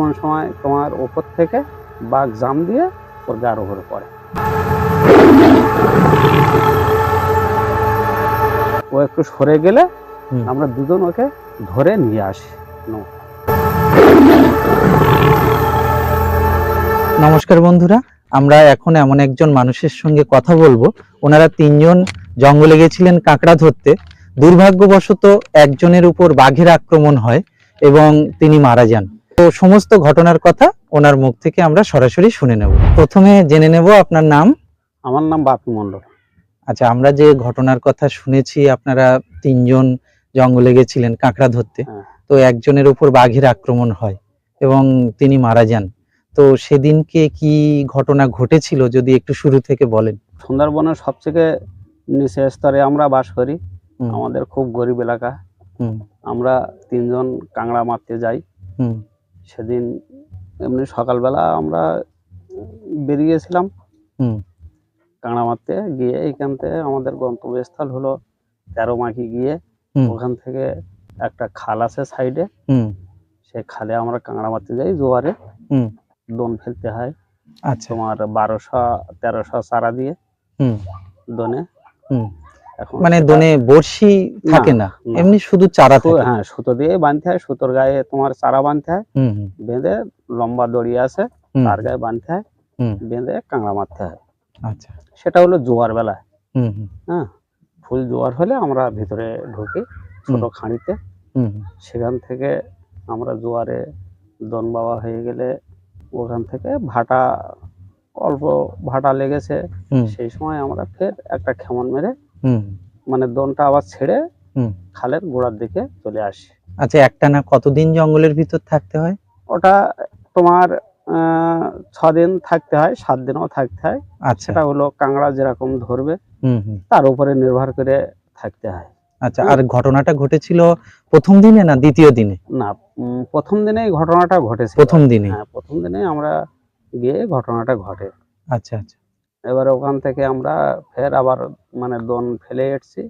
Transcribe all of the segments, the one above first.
এমন সময় তোমার ওপর থেকে বাঘ জাম দিয়ে ওর গার উপরে পড়ে। ও একটু সরে গেলে আমরা দুজন ওকে ধরে নিয়ে আসি। নমস্কার বন্ধুরা আমরা এখন এমন একজন মানুষের সঙ্গে কথা বলব। ওনারা তিনজন জঙ্গলে গেছিলেন কাঁকড়া ধরতে। দুর্ভাগ্যবশত একজনের উপর বাঘের আক্রমণ হয় এবং তিনি মারা যান। তো সমস্ত ঘটনার কথা ওনার মুখ থেকে আমরা সরাসরি শুনে নেব। প্রথমে জেনে নেব আপনার নাম। আমার নাম বাপি মণ্ডল। আচ্ছা আমরা যে ঘটনার কথা শুনেছি আপনারা তিনজন জঙ্গলে গেছিলেন কাঁকড়া ধরতে। হ্যাঁ। তো একজনের উপর বাঘের আক্রমণ হয় এবং তিনি মারা যান। তো সেদিনকে কি ঘটনা ঘটেছিল যদি একটু শুরু থেকে বলেন? সুন্দরবনের সবথেকে নিচে স্তরে আমরা বাস করি। আমাদের খুব গরিব এলাকা। আমরা তিনজন কাংড়া মারতে যাই। হুম, সেদিন এমনি সকালবেলা আমরা বেরিয়েছিলাম। কাঁকড়া মারতে গিয়ে এইখান থেকে আমাদের গন্তব্যস্থল হলো তেরো মাখি গিয়ে ওখান থেকে একটা খাল আছে সাইডে। হুম, সেই খালে আমরা কাঁকড়া মারতে যাই জোয়ারে। হুম, দোন ফেলতে হয়। আচ্ছা। তোমার বারোশো তেরোশো চারা দিয়ে হুম, দোনে। মানে দোনে বড়শি থাকে না। এমনি শুধু চারা থাকে। হ্যাঁ সুতো দিয়ে বাঁধতে হয় সুতোর গায়ে তোমার চারা বাঁধতে হয় বেঁধে লম্বা দড়ি আছে তার গায়ে বাঁধতে হয় হুম, বেঁধে কাঁকড়া মারতে হয়। আচ্ছা। সেটা হলো জোয়ার বেলায় হুম, হুম, হ্যাঁ ফুল জোয়ার হলে আমরা ভিতরে ঢুকি ছোট খাঁড়িতে। সেখান থেকে আমরা জোয়ারে দন বাবা হয়ে গেলে ওখান থেকে ভাটা অল্প ভাটা লেগেছে সেই সময় আমরা ফের একটা খেমন মেরে মানে দনটা আবার ছেড়ে হুম। খালের গোড়ার দিকে চলে আসি। আচ্ছা একটানা কতদিন জঙ্গলের ভিতর থাকতে হয়? ওটা তোমার ছ দিন থাকতে হয় সাত দিনও থাকতে হয়। আচ্ছা। সেটা হলো কাঁকড়া যেরকম ধরবে তার উপরে নির্ভর করে থাকতে হয়। আচ্ছা আর ঘটনাটা ঘটেছিল প্রথম দিনে না দ্বিতীয় দিনে? না প্রথম দিনেই ঘটনাটা ঘটেছে প্রথম দিনে হ্যাঁ প্রথম দিনে আমরা গিয়ে ঘটনাটা ঘটে। আচ্ছা আচ্ছা। এবারে ওখান থেকে আমরা ফের আবার মানে দন ফেলে এসছি।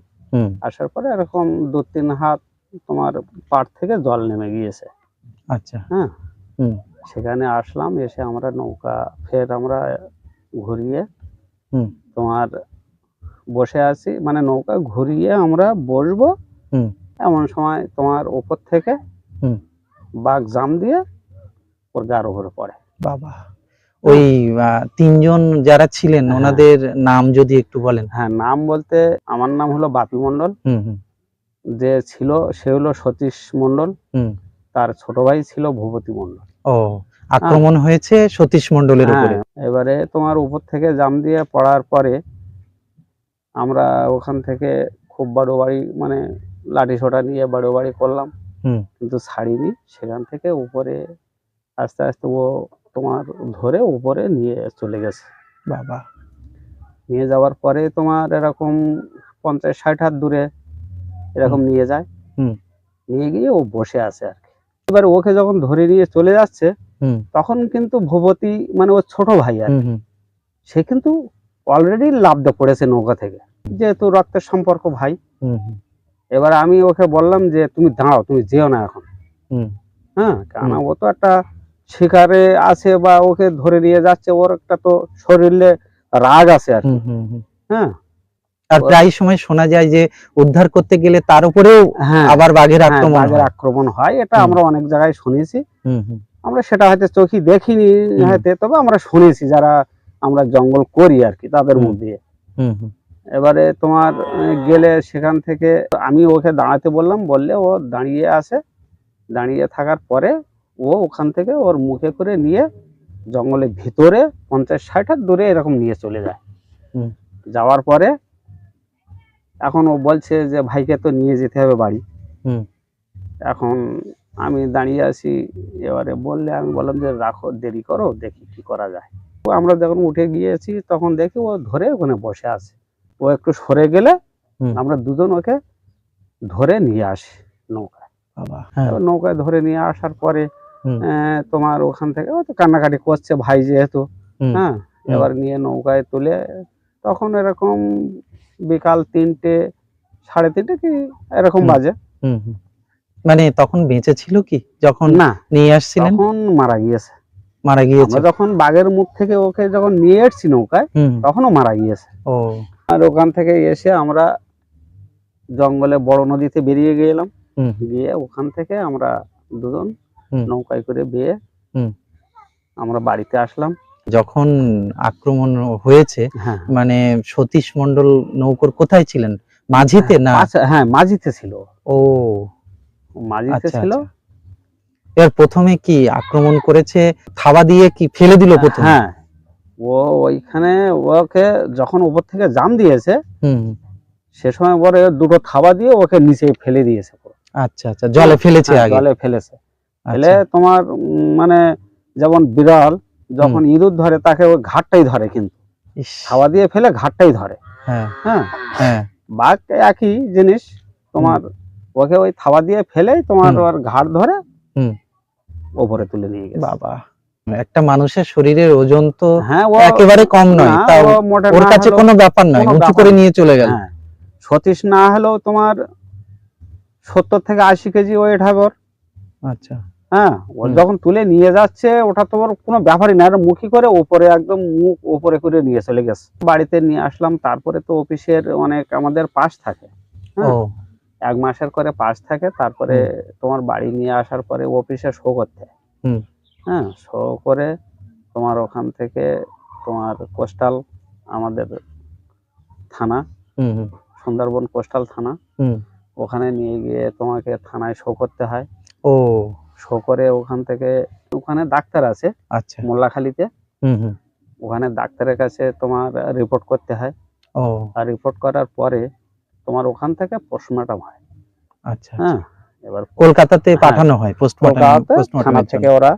আসার পরে এরকম দু তিন হাত তোমার পাড় থেকে জল নেমে গিয়েছে। আচ্ছা। হ্যাঁ। সেখানে আসলাম এসে আমরা নৌকা ফের আমরা ঘুরিয়ে হুম। তোমার বসে আছি। মানে নৌকা ঘুরিয়ে আমরা বসবো। হুম। এমন সময় তোমার উপর থেকে বাঘ জাম দিয়ে ওর গার উপরে পড়ে। বাবা। ওই তিনজন যারা ছিলেন হ্যাঁ। ওনাদের নাম যদি একটু বলেন। হ্যাঁ নাম বলতে আমার নাম হলো বাপি হুম যে ছিল সে হলো সতীশ মন্ডল তার ছোট ভাই ছিল ভূপতি মন্ডল ও আক্রমণ হয়েছে সতীশ মণ্ডলের উপরে। হ্যাঁ, এবারে তোমার উপর থেকে জাম দিয়ে পড়ার পরে আমরা ওখান থেকে খুব বড় বাড়ি মানে লাঠি ছোটা নিয়ে বড় বাড়ি করলাম। হুম। কিন্তু ছাড়িনি। সেখান থেকে উপরে আস্তে আস্তে ও তোমার ধরে উপরে নিয়ে চলে গেছে। বাবা। নিয়ে যাওয়ার পরে তোমার এরকম পঞ্চাশ ষাট হাত দূরে এরকম নিয়ে যায়। নিয়ে গিয়ে ও বসে আছে আর কি। এবার ওকে যখন ধরে নিয়ে চলে যাচ্ছে তখন কিন্তু ভূপতি মানে ওর ছোট ভাই আর সে কিন্তু অলরেডি লাভদা পড়েছে নৌকা থেকে। যেহেতু রক্তের সম্পর্ক ভাই। এবার আমি ওকে বললাম যে তুমি দাঁড়াও তুমি যেও না এখন। হুম। হ্যাঁ কেন ও তো একটা শিকারে আছে বা ওকে ধরে নিয়ে যাচ্ছে ওর একটা তো শরীরে রাগ আছে আর। হ্যাঁ আর প্রায় সময় শোনা যায় যে উদ্ধার করতে গেলে তার উপরেও হ্যাঁ আবার বাঘের হ্যাঁ, আক্রমণ বাঘের হয়। আক্রমণ হয় এটা আমরা অনেক জায়গায় শুনেছি আমরা সেটা হয়তো চোখে দেখিনি। হয়তো তবে আমরা শুনেছি যারা আমরা জঙ্গল করি আর কি তাদের। মুখ দিয়ে হুম হুম এবারে তোমার গেলে সেখান থেকে আমি ওকে দাঁড়াতে বললাম বললে ও দাঁড়িয়ে আসে দাঁড়িয়ে থাকার পরে ও ওখান থেকে ওর মুখে করে নিয়ে জঙ্গলের ভিতরে পঞ্চাশ ষাট হাত দূরে এরকম নিয়ে চলে যায়। যাওয়ার পরে এখন ও বলছে যে ভাইকে তো নিয়ে যেতে হবে বাড়ি। এখন আমি দাঁড়িয়ে আছি এবারে বললে আমি বললাম যে রাখো দেরি করো দেখি কি করা যায়। তো আমরা যখন উঠে গিয়েছি তখন দেখি ও ধরে ওখানে বসে আছে। ও একটু সরে গেলে আমরা দুজন ওকে ধরে নিয়ে আসি নৌকায়। বাবা হ্যাঁ। নৌকায় ধরে নিয়ে আসার পরে তোমার ওখান থেকে তো কান্নাকাটি করছে ভাই যেহেতু হ্যাঁ এবার নিয়ে নৌকায় তুলে তখন এরকম বিকাল তিনটে সাড়ে তিনটে কি এরকম বাজে। মানে তখন বেঁচে ছিল কি? যখন না নিয়ে আসছিলেন? তখন মারা গিয়েছে। মারা গিয়েছে। যখন বাঘের মুখ থেকে ওকে যখন নিয়ে এসছি নৌকায় তখনও মারা গিয়েছে। ও। আর ওখান থেকে এসে আমরা জঙ্গলে বড় নদীতে বেরিয়ে গেলাম গিয়ে ওখান থেকে আমরা দুজন। নৌকায় করে বেয়ে আমরা বাড়িতে আসলাম। যখন আক্রমণ হয়েছে হ্যাঁ মানে সতীশ মন্ডল নৌকর কোথায় ছিলেন? মাঝিতে না? আচ্ছা হ্যাঁ মাঝিতে ছিল। ও। মাঝিতে আচ্ছা ছিল। আচ্ছা। এর প্রথমে কি আক্রমণ করেছে? থাবা দিয়ে কি ফেলে দিল প্রথমে? হ্যাঁ। ও ওইখানে ওকে যখন উপর থেকে জাম দিয়েছে হুম। সে সময় পরে দুটো থাবা দিয়ে ওকে নিচে ফেলে দিয়েছে আচ্ছা আচ্ছা। জলে ফেলেছে হ্যাঁ, আগে। জলে ফেলেছে। ফেলে আচ্ছা। তোমার মানে যেমন বিড়াল যখন ইঁদুর ধরে তাকে ওই ঘাটটাই ধরে কিন্তু। হাওয়া দিয়ে ফেলে ঘাটটাই ধরে। হ্যাঁ। হ্যাঁ? হ্যাঁ। বাঘ একই জিনিস তোমার ওকে ওই থাবা দিয়ে ফেলে তোমার ওর ঘাট ধরে ওপরে তুলে নিয়ে গেছে। বাবা একটা মানুষের শরীরের ওজন তো হ্যাঁ ও একেবারে কম নয়। তাও ওর কাছে কোনো ব্যাপার নয়। উঁচু করে নিয়ে চলে গেল। হ্যাঁ। সতীশ না হলেও তোমার সত্তর থেকে আশি কেজি ওয়েট হবে ওর। আচ্ছা। হ্যাঁ ও যখন তুলে নিয়ে যাচ্ছে ওটা তো ওর কোনো ব্যাপারই না। মুখি করে উপরে একদম মুখ উপরে করে নিয়ে চলে গেছে। বাড়িতে নিয়ে আসলাম তারপরে তো অফিসের অনেক আমাদের পাশ থাকে। হ্যাঁ। এক মাসের করে পাশ থাকে। তারপরে তোমার বাড়ি নিয়ে আসার পরে অফিসে শো করতে। হ্যাঁ শো করে তোমার ওখান থেকে তোমার কোস্টাল আমাদের থানা সুন্দরবন কোস্টাল থানা। হুম। ওখানে নিয়ে গিয়ে তোমাকে থানায় শো করতে হয়। ও। শো করে ওখান থেকে ওখানে ডাক্তার আছে আচ্ছা। মোল্লাখালীতে। ওখানে ডাক্তারের কাছে তোমার রিপোর্ট করতে হয়। ও। আর রিপোর্ট করার পরে তোমার ওখান থেকে পোস্টমর্টম হয়। আচ্ছা আচ্ছা। হ্যাঁ এবার কলকাতাতে হ্যাঁ, পাঠানো হয় পোস্টমর্টম থানা থেকে ওরা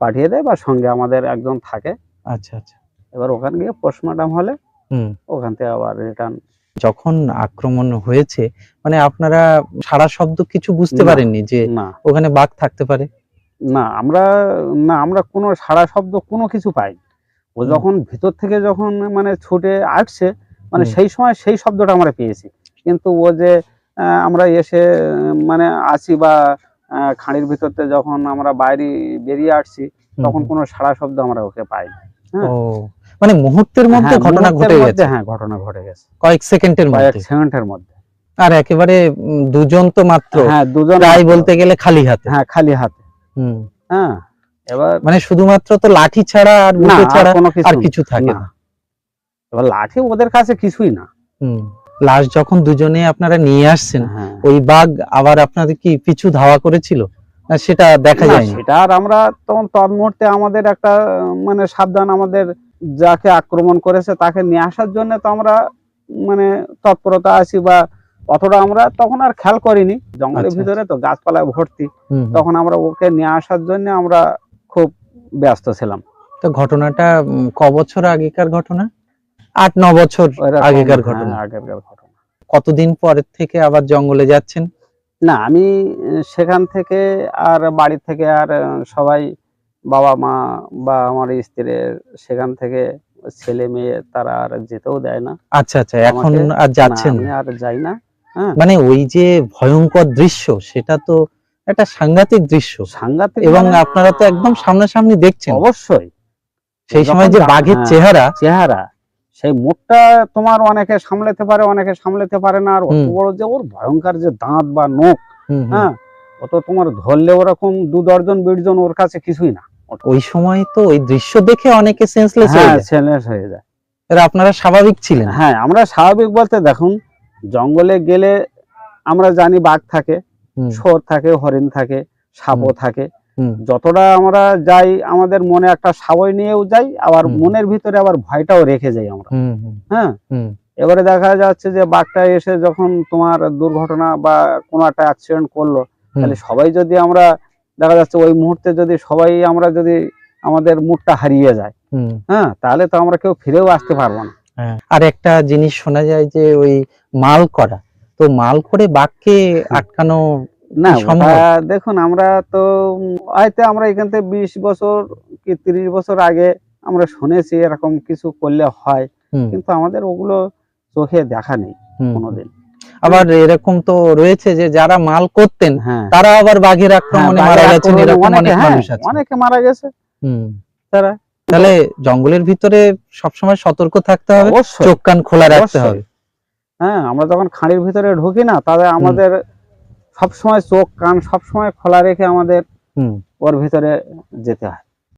পাঠিয়ে দেয় বা সঙ্গে আমাদের একজন থাকে। আচ্ছা আচ্ছা। এবার ওখানে গিয়ে পোস্টমর্টম হলে হুম। ওখান থেকে আবার রিটার্ন যখন আক্রমণ হয়েছে মানে আপনারা সারা শব্দ কিছু বুঝতে পারেননি যে ওখানে বাঘ থাকতে পারে? না আমরা না আমরা কোনো সারা শব্দ কোনো কিছু পাই ও যখন ভিতর থেকে যখন মানে ছুটে আসছে মানে সেই সময় সেই শব্দটা আমরা পেয়েছি। কিন্তু ও যে আমরা এসে মানে আসি বা খাঁড়ির ভিতরতে যখন আমরা বাইরে বেরিয়ে আসছি তখন কোনো সারা শব্দ আমরা ওকে পাই হ্যাঁ। মানে মুহূর্তের মধ্যে হ্যাঁ, ঘটনা ঘটে গেছে? হ্যাঁ ঘটনা ঘটে গেছে। কয়েক সেকেন্ডের মধ্যে কয়েক মধ্যে। সেকেন্ডের মধ্যে। আর একেবারে দুজন তো মাত্র। হ্যাঁ দুজন প্রায় বলতে গেলে খালি হাতে। হ্যাঁ খালি হাতে। হুম। হ্যাঁ এবার মানে শুধুমাত্র তো লাঠি ছাড়া আর বুকে ছাড়া আর কিছু থাকে না। না। এবার লাঠি ওদের কাছে কিছুই না। হুম। লাশ যখন দুজনে আপনারা নিয়ে আসছেন হ্যাঁ। ওই বাঘ আবার আপনাদের কি পিছু ধাওয়া করেছিল? সেটা দেখা যায় সেটা আর আমরা তখন তৎমুহূর্তে আমাদের একটা মানে সাবধান আমাদের যাকে আক্রমণ করেছে তাকে নিয়ে আসার জন্য তো আমরা মানে তৎপরতা আছি বা অতটা আমরা তখন আর খেয়াল করিনি। জঙ্গলের আচ্ছা, ভিতরে তো গাছপালায় ভর্তি। তখন আমরা ওকে নিয়ে আসার জন্য আমরা খুব ব্যস্ত ছিলাম। তো ঘটনাটা ক বছর আগেকার ঘটনা? আট ন বছর আগেকার হ্যাঁ, ঘটনা। আগেকার ঘটনা। কতদিন পরের থেকে আবার জঙ্গলে যাচ্ছেন? না আমি সেখান থেকে আর বাড়ি থেকে আর সবাই বাবা মা বা আমার স্ত্রীর সেখান থেকে ছেলে মেয়ে তারা আর যেতেও দেয় না। আচ্ছা আচ্ছা এখন আর যাচ্ছেন আর যাই না হ্যাঁ। মানে ওই যে ভয়ঙ্কর দৃশ্য সেটা তো একটা সাংঘাতিক দৃশ্য। সাংঘাতিক এবং মানে আপনারা তো একদম সামনাসামনি দেখছেন। অবশ্যই। সেই সময় যে বাঘের হ্যাঁ, চেহারা। চেহারা সেই মুখটা তোমার অনেকে সামলাতে পারে অনেকে সামলাতে পারে না। আর অত বড় যে ওর ভয়ঙ্কর যে দাঁত বা নখ। হ্যাঁ অত তোমার ধরলে ওরকম দু দর্জন বিশজন ওর কাছে কিছুই না। ওই সময় তো ওই দৃশ্য দেখে অনেকে সেন্সলেস হয়ে হ্যাঁ যায়। সেলেস হয়ে যায়। এরা আপনারা স্বাভাবিক ছিলেন। হ্যাঁ আমরা স্বাভাবিক বলতে দেখুন জঙ্গলে গেলে আমরা জানি বাঘ থাকে শোর থাকে হরিণ থাকে সাপও থাকে। যতটা আমরা যাই আমাদের মনে একটা সাবই নিয়েও যাই আবার মনের ভিতরে আবার ভয়টাও রেখে যাই আমরা। হ্যাঁ? এবারে দেখা যাচ্ছে যে বাঘটা এসে যখন তোমার দুর্ঘটনা বা কোনো একটা অ্যাক্সিডেন্ট করল তাহলে সবাই যদি আমরা দেখা যাচ্ছে ওই মুহূর্তে যদি সবাই আমরা যদি আমাদের মুডটা হারিয়ে যায় হ্যাঁ তাহলে তো আমরা কেউ ফিরেও আসতে পারব না। হ্যাঁ। আর একটা জিনিস শোনা যায় যে ওই মাল করা তো মাল করে বাঘকে আটকানো না দেখুন আমরা তো হয়তো আমরা এখান থেকে বিশ বছর কি তিরিশ বছর আগে আমরা শুনেছি এরকম কিছু করলে হয় কিন্তু আমাদের ওগুলো চোখে দেখা নেই কোনোদিন। আবার এরকম তো রয়েছে যে যারা মাল করতেন হ্যাঁ। তারা আবার বাঘের হ্যাঁ, আক্রমণে মারা গেছেন এরকম অনেকে, হ্যাঁ, মানুষ আছে। অনেকে মারা গেছে। হুম। তারা তাহলে জঙ্গলের ভিতরে সবসময় সতর্ক থাকতে হবে চোখ কান খোলা রাখতে হবে। হ্যাঁ আমরা যখন খাঁড়ির ভিতরে ঢুকি না তাহলে আমাদের সবসময় চোখ কান সবসময় খোলা রেখে আমাদের হুম। ওর ভিতরে যেতে হয়।